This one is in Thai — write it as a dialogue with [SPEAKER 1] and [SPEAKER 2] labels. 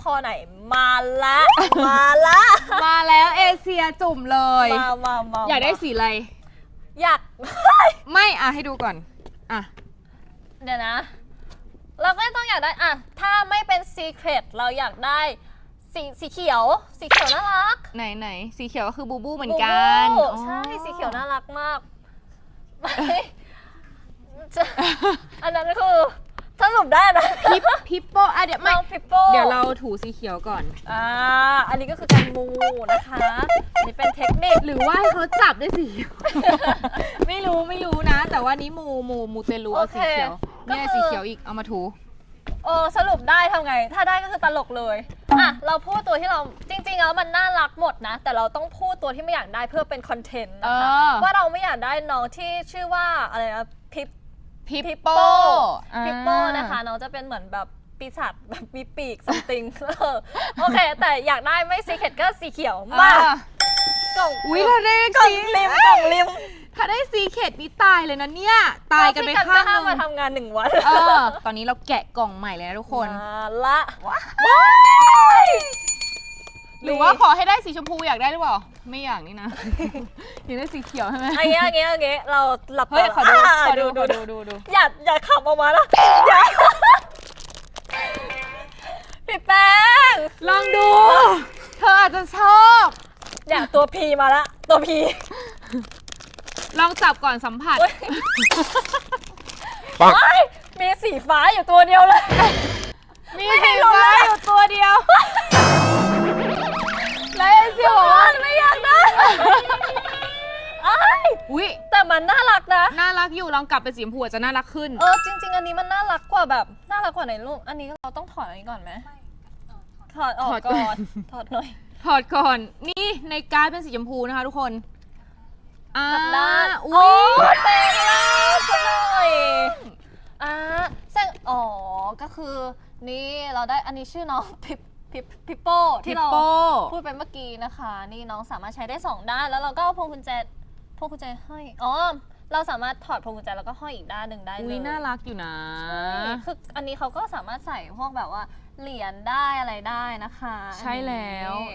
[SPEAKER 1] พอไหนมาละ มาละ
[SPEAKER 2] มาแล้วเอเชียจุ่มเลย
[SPEAKER 1] มามามา
[SPEAKER 2] อยากได้สีอะไร
[SPEAKER 1] อยาก
[SPEAKER 2] ไม่อะให้ดูก่อน อะ
[SPEAKER 1] เดี๋ยวนะ เราก็ต้องอยากได้อะถ้าไม่เป็นซีเครตเราอยากได้สีสีเขียว สีเขียวน่ารัก
[SPEAKER 2] ไหนไหนสีเขียวก็คือบูบูเหมือนกัน
[SPEAKER 1] บูบู
[SPEAKER 2] อ๋อ
[SPEAKER 1] ใช่สีเขียวน่ารักมากไม่จะอันนั้นคือ สรุปได้นะ
[SPEAKER 2] พิปพิปโป้อะเดี๋ยวไม่
[SPEAKER 1] น้องพิปโป้
[SPEAKER 2] เดี๋ยวเราถูสีเขียวก่อน
[SPEAKER 1] อ่าอันนี้ก็คือการมูนะคะอันนี่เป็นเทคนิค
[SPEAKER 2] หรือว่าให้เขาจับได้สีเขียวไม่รู้ไม่รู้นะ แต่ว่านี้มูมูมูเตลูเอาสีเขียวเนี่ยสีเขียวอีกเอามาถู
[SPEAKER 1] เออสรุปได้ทำไง ถ้าได้ก็คือตลกเลยอะเราพูดตัวที่เราจริง ๆ แล้วมันน่ารักหมดนะ แต่เราต้องพูดตัวที่ไม่อยากได้เพื่อเป็นคอนเทนต์นะคะ
[SPEAKER 2] เออ
[SPEAKER 1] ว่าเราไม่อยากได้น้องที่ชื่อว่าอะไรนะพิป
[SPEAKER 2] พิป
[SPEAKER 1] พิป
[SPEAKER 2] โป้
[SPEAKER 1] โป้
[SPEAKER 2] อ่า
[SPEAKER 1] พิปโป้นะคะน้องจะเป็นเหมือนแบบปีศาจแบบมีปีก something เออโอเค แต่อยากได้ไม่สีเข็ดก็สีเขียวมา
[SPEAKER 2] อะ
[SPEAKER 1] กล่อง
[SPEAKER 2] อุ้ยถ้าได้
[SPEAKER 1] กล่อง
[SPEAKER 2] สี
[SPEAKER 1] ริมกล่องริม
[SPEAKER 2] ถ้าได้สีเข็ดนี่ตายเลยนะเนี่ย ตายกันไป
[SPEAKER 1] พี่
[SPEAKER 2] ข้างห
[SPEAKER 1] ห้า
[SPEAKER 2] นึ
[SPEAKER 1] ม
[SPEAKER 2] ง
[SPEAKER 1] มาทำงานหนึ่งวัน
[SPEAKER 2] เออตอนนี้เราแกะกล่องใหม่เลยนะทุกคน
[SPEAKER 1] มาละ
[SPEAKER 2] หรือว่าขอให้ได้สีชมพูอยากได้หรือเปล่าไม่อยากนี่นะ อยากได้สีเขียวใช่ไหม
[SPEAKER 1] อันเงี้ยอันเงี้ยอันเงี้ยเราหลับ
[SPEAKER 2] เฮ้ยขอดูาขอดู
[SPEAKER 1] ดู
[SPEAKER 2] ขอ
[SPEAKER 1] ดู
[SPEAKER 2] ดูดูดู
[SPEAKER 1] อย่าอย่าขับออกมานะอย่าพี่แป้ง
[SPEAKER 2] ลองดู เธออาจจะชอบ
[SPEAKER 1] เนี่ยตัวพีมาละตัวพี
[SPEAKER 2] ลองจับก่อนสัมผัส
[SPEAKER 1] เฮ้ยเฮ้ยมีสีฟ้าอยู่ตัวเดียวเลย
[SPEAKER 2] มี
[SPEAKER 1] ไม่ให้
[SPEAKER 2] สี
[SPEAKER 1] ลุ้น
[SPEAKER 2] ฟ้า
[SPEAKER 1] เลย
[SPEAKER 2] อยู่ตัวเดียว
[SPEAKER 1] มันน่ารักนะ
[SPEAKER 2] น่ารักอยู่ลองกลับเป็นสีชมพูอาจจะน่ารักขึ้น
[SPEAKER 1] เออจริง ๆ อันนี้มันน่ารักกว่าแบบน่ารักกว่าในรูปอันนี้เราต้องถอดอันนี้ก่อนไหมถอดออก
[SPEAKER 2] ถอดก่
[SPEAKER 1] ก่
[SPEAKER 2] อ
[SPEAKER 1] อน นถอดหน่อย
[SPEAKER 2] ถอดก่อนนี่ในการ์ดเป็นสีชมพูนะคะทุกคนอ่าก
[SPEAKER 1] ลับด้าน
[SPEAKER 2] อุ้ย
[SPEAKER 1] แปลงร่างซะหน่อยอ่าแซงอ๋อ ก็คือนี่เราได้อันนี้ชื่อน้องพิปพิปพิปโป้
[SPEAKER 2] พิ
[SPEAKER 1] ที่
[SPEAKER 2] ป
[SPEAKER 1] เรา
[SPEAKER 2] โป้
[SPEAKER 1] พูดไปเมื่อกี้นะคะ นี่น้องสามารถใช้ได้สองด้าน แล้วเราก็เอาพวงกุญแจ พวงกุญแจห้อยอ๋อเราสามารถถอดพวงกุญแจแล้วก็ห้อยอีกด้านหนึ่งได้เลย
[SPEAKER 2] อุ้ยน่ารักอยู่นะ
[SPEAKER 1] ใช่คืออันนี้เขาก็สามารถใส่พวกแบบว่าเหรียญได้อะไรได้นะคะ
[SPEAKER 2] ใช่แล้ว
[SPEAKER 1] นี่